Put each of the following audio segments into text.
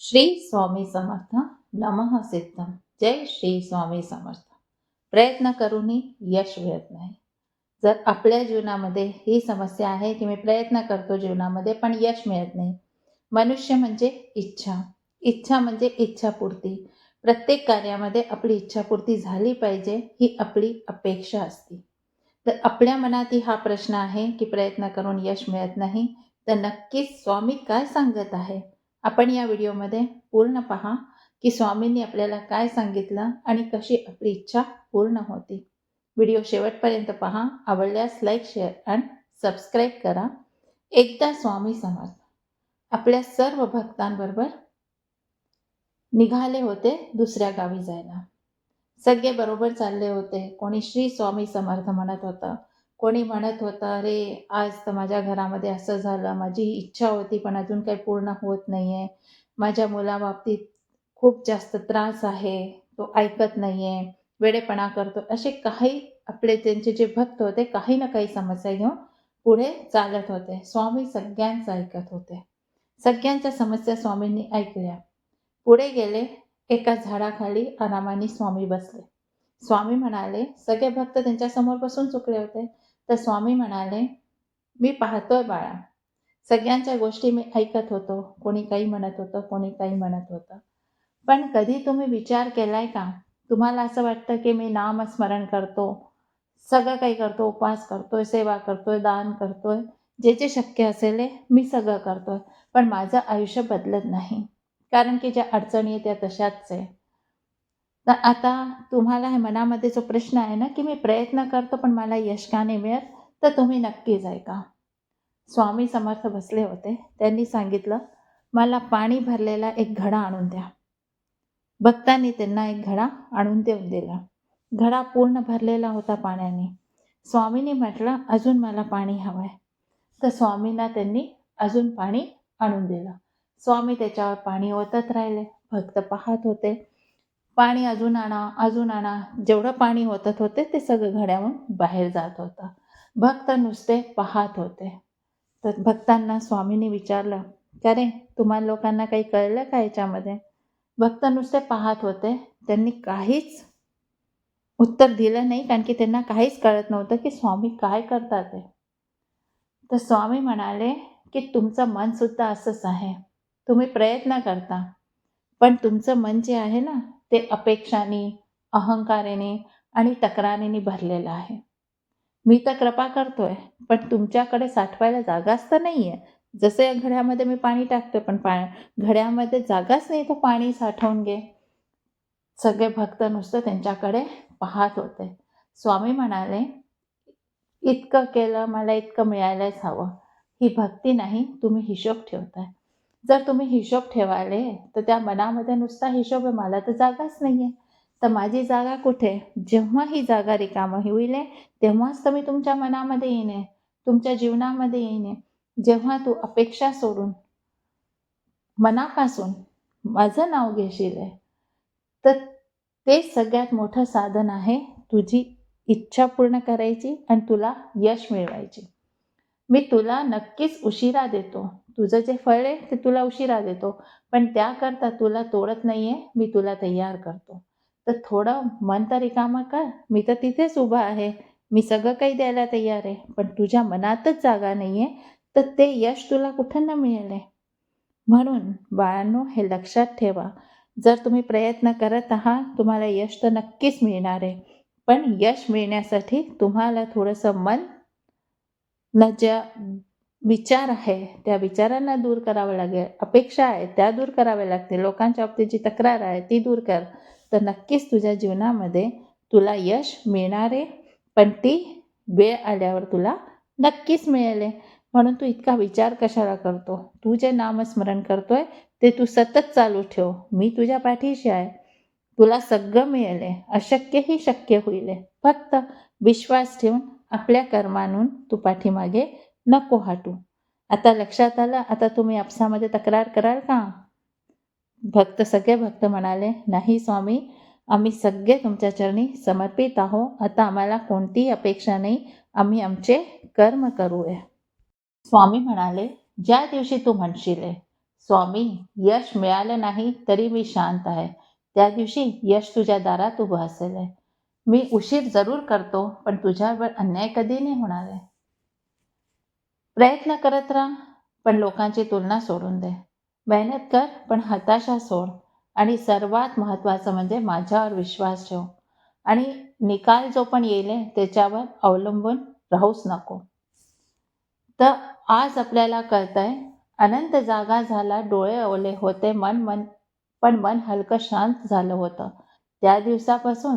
श्री स्वामी समर्थ नमः सिद्धम जय श्री स्वामी समर्थ. प्रयत्न करूनही यश मिळत नाही. जर आपल्या जीवनामध्ये ही समस्या आहे की मी प्रयत्न करतो जीवनामध्ये पण यश मिळत नाही. मनुष्य म्हणजे इच्छा. इच्छा म्हणजे इच्छापूर्ती. प्रत्येक कार्यामध्ये आपली इच्छापूर्ती झाली पाहिजे ही आपली अपेक्षा असते. तर आपल्या मनातही हा प्रश्न आहे की प्रयत्न करून यश मिळत नाही तर नक्कीच स्वामी काय सांगत आहे? आपण या व्हिडिओमध्ये पूर्ण पहा की स्वामींनी आपल्याला काय सांगितलं आणि कशी आपली इच्छा पूर्ण होती. व्हिडिओ शेवटपर्यंत पहा आवडल्यास लाईक शेअर अँड सबस्क्राईब करा. एकदा स्वामी समर्थ. आपल्या सर्व भक्तांबरोबर निघाले होते दुसऱ्या गावी जायला. सगळे बरोबर चालले होते. कोणी श्री स्वामी समर्थ म्हणत होतं. कोणी म्हणत होतं अरे आज तर माझ्या घरामध्ये असं झालं. माझी इच्छा होती पण अजून काही पूर्ण होत नाही आहे माझ्या मुलाबाबतीत खूप जास्त त्रास आहे. तो ऐकत नाही आहे वेडेपणा करतो असे काही आपले त्यांचे जे भक्त होते काही ना काही समस्या घेऊन पुढे चालत होते. स्वामी सगळ्यांचं ऐकत होते. सगळ्यांच्या समस्या स्वामींनी ऐकल्या. पुढे गेले एका झाडाखाली आरामाने स्वामी बसले. स्वामी म्हणाले सगळे भक्त त्यांच्यासमोर बसून चुकले होते. तर स्वामी म्हणाले मी पाहतोय बाळा. सगळ्यांच्या गोष्टी मी ऐकत होतो. कोणी काही म्हणत होतं कोणी काही म्हणत होतं. पण कधी तुम्ही विचार केलाय का? तुम्हाला असं वाटतं की मी नामस्मरण करतो सगळं काही करतो उपवास करतोय सेवा करतोय दान करतोय. जे जे शक्य असेल मी सगळं करतोय. पण माझं आयुष्य बदलत नाही. कारण की ज्या अडचणी आहेत त्या तशाच आहे. तर आता तुम्हाला हे मनामध्ये जो प्रश्न आहे ना की मी प्रयत्न करतो पण मला यश का नाही मिळत तर तुम्ही नक्कीच ऐका. स्वामी समर्थ बसले होते. त्यांनी सांगितलं मला पाणी भरलेला एक घडा आणून द्या. भक्तांनी त्यांना एक घडा आणून देऊन दिला. घडा पूर्ण भरलेला होता पाण्याने. स्वामींनी म्हटलं अजून मला पाणी हवं आहे तर स्वामींना त्यांनी अजून पाणी आणून दिलं. स्वामी त्याच्यावर पाणी ओतत राहिले. भक्त पाहत होते. पाणी अजून आणा अजून आणा. जेवढं पाणी ओतत होते ते सगळं घड्याहून बाहेर जात होतं. भक्त नुसते पाहत होते. तर भक्तांना स्वामींनी विचारलं का रे तुम्हाला लोकांना काही कळलं का याच्यामध्ये? भक्त नुसते पाहत होते. त्यांनी काहीच उत्तर दिलं नाही कारण की त्यांना काहीच कळत नव्हतं की स्वामी काय करतात ते. तर स्वामी म्हणाले की तुमचं मनसुद्धा असंच आहे. तुम्ही प्रयत्न करता. पण तुमचं मन जे आहे ना ते अपेक्षाने अहंकाराने आणि तक्रारीने भरलेलं आहे. मी तर कृपा करतोय पण तुमच्याकडे साठवायला जागाच तर नाही आहे जसे या घड्यामध्ये मी पाणी टाकते पण पा घड्यामध्ये जागाच नाही तो पाणी साठवून घे. सगळे भक्त नुसतं त्यांच्याकडे पाहत होते. स्वामी म्हणाले इतकं केलं मला इतकं मिळायलाच हवं. ही भक्ती नाही तुम्ही हिशोब ठेवताय. जर तुम्ही हिशोब ठेवाले तर त्या मनामध्ये नुसता हिशोब आहे मला तर जागाच नाही आहे तर माझी जागा कुठे? जेव्हा ही जागा रिकामं होईल तेव्हाच तर मी तुमच्या मनामध्ये येईन तुमच्या जीवनामध्ये येईन. जेव्हा तू अपेक्षा सोडून मनापासून माझं नाव घेशील तर ते सगळ्यात मोठं साधन आहे तुझी इच्छा पूर्ण करायची आणि तुला यश मिळवायची. मी तुला नक्कीच उशिरा देतो. तुझं जे फळ आहे ते तुला उशिरा देतो. पण त्याकरता तुला तोडत नाही आहे मी तुला तयार करतो. तर थोडं मन तर कामा कर. मी तर तिथेच उभा आहे. मी सगळं काही द्यायला तयार आहे. पण तुझ्या मनातच जागा नाही आहे तर ते यश तुला कुठं न मिळेल? आहे म्हणून बाळांनो हे लक्षात ठेवा. जर तुम्ही प्रयत्न करत आहात तुम्हाला यश तर नक्कीच मिळणार आहे. पण यश मिळण्यासाठी तुम्हाला थोडंसं मन न ज्या विचार आहे त्या विचारांना दूर करावं लागेल. अपेक्षा आहे त्या दूर कराव्या लागतील. लोकांच्या बाबतीत जी तक्रार आहे ती दूर कर. तर नक्कीच तुझ्या जीवनामध्ये तुला यश मिळणार आहे पण ती वेळ आल्यावर तुला नक्कीच मिळेल. म्हणून तू इतका विचार कशाला करतो? तू जे नामस्मरण करतोय ते तू सतत चालू ठेव. मी तुझ्या पाठीशी आहे. तुला सगळं मिळेल. अशक्यही शक्य होईल. फक्त विश्वास ठेवून आपल्या कर्मानून तू पाठीमागे नको हटू. आता लक्षात आलं? आता तुम्ही आपसामध्ये तक्रार कराल का? भक्त सगळे भक्त म्हणाले नाही स्वामी आम्ही सगळे तुमच्या चरणी समर्पित आहो. आता आम्हाला कोणतीही अपेक्षा नाही. आम्ही आमचे कर्म करूया. स्वामी म्हणाले ज्या दिवशी तू म्हणशील स्वामी यश मिळालं नाही तरी मी शांत आहे. त्या दिवशी यश तुझ्या दारात उभं असेल. आहे मी उशीर जरूर करतो पण तुझ्यावर अन्याय कधी नाही होणार आहे. प्रयत्न करत राहा पण लोकांची तुलना सोडून दे. मेहनत कर पण हताशा सोड. आणि सर्वात महत्त्वाचं म्हणजे माझ्यावर विश्वास ठेव. आणि निकाल जो पण येईल आहे, त्याच्यावर अवलंबून राहूच नको. तर आज आपल्याला कळतंय अनंत जागा झाला डोळे ओले होते मन मन पण मन हलकं शांत झालं होतं. त्या दिवसापासून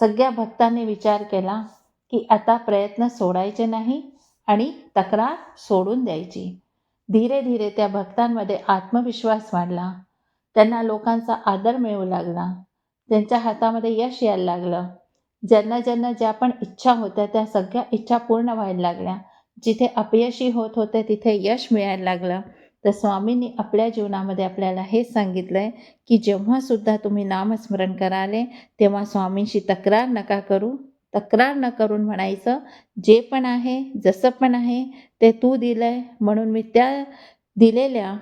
सगळ्या भक्तांनी विचार केला की आता प्रयत्न सोडायचे नाही आणि तक्रार सोडून द्यायची. धीरे धीरे त्या भक्तांमध्ये आत्मविश्वास वाढला. त्यांना लोकांचा आदर मिळू लागला. त्यांच्या हातामध्ये यश यायला लागलं. ज्यांना ज्यांना ज्या पण इच्छा होत्या त्या सगळ्या इच्छा पूर्ण व्हायला लागल्या. जिथे अपयशी होत होते तिथे यश मिळायला लागलं. तर स्वामींनी आपल्या जीवनामध्ये आपल्याला हे सांगितलं आहे की जेव्हासुद्धा तुम्ही नामस्मरण कराले तेव्हा स्वामींशी तक्रार नका करू. तक्रार न करून म्हणायचं जे पण आहे जसं पण आहे ते तू दिलं आहे म्हणून मी त्या दिलेल्या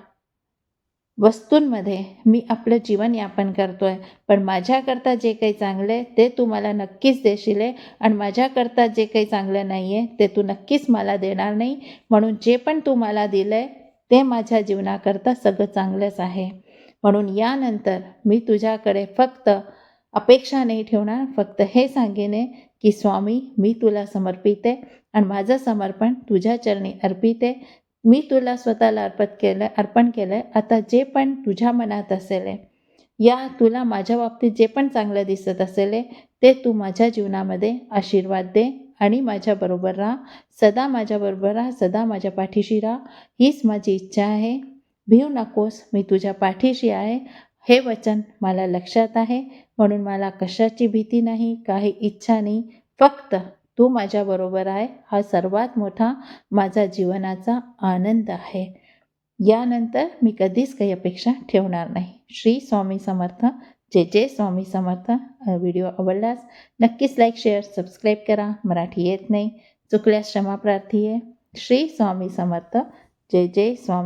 वस्तूंमध्ये मी आपलं जीवन यापन आहे पण माझ्याकरता जे काही चांगलं आहे ते तू मला नक्कीच देशील आहे. आणि माझ्याकरता जे काही चांगलं नाही आहे ते तू नक्कीच मला देणार नाही. म्हणून जे पण तू मला दिलं आहे ते माझ्या जीवनाकरता सगळं चांगलंच आहे. म्हणून यानंतर मी तुझ्याकडे फक्त अपेक्षा नाही ठेवणार फक्त हे सांगेन आहे की स्वामी मी तुला समर्पित आहे आणि माझं समर्पण तुझ्या चरणी अर्पित. आहे मी तुला स्वतःला अर्पण केलं अर्पण केलं. आहे आता जे पण तुझ्या मनात असेल आहे या तुला माझ्या बाबतीत जे पण चांगलं दिसत असेल आहे ते तू माझ्या जीवनामध्ये आशीर्वाद दे आणि माझ्याबरोबर राहा. सदा माझ्याबरोबर राहा सदा माझ्या पाठीशी राहा. हीच माझी इच्छा आहे. भिऊ नकोस मी तुझ्या पाठीशी आहे. हे वचन मला लक्षात आहे. म्हणून मला कशाची भीती नाही काही इच्छा नाही. फक्त तू माझ्याबरोबर आहे. हा सर्वात मोठा माझा जीवनाचा आनंद आहे. यानंतर मी कधीच काही अपेक्षा ठेवणार नाही. श्री स्वामी समर्थ. जे जे स्वामी समर्थ. व्हिडिओ आवडल्यास नक्कीच लाईक शेअर सबस्क्राईब करा. मराठी येत नाही. चुकल्यास क्षमा प्रार्थी आहे. श्री स्वामी समर्थ. जय जय स्वामी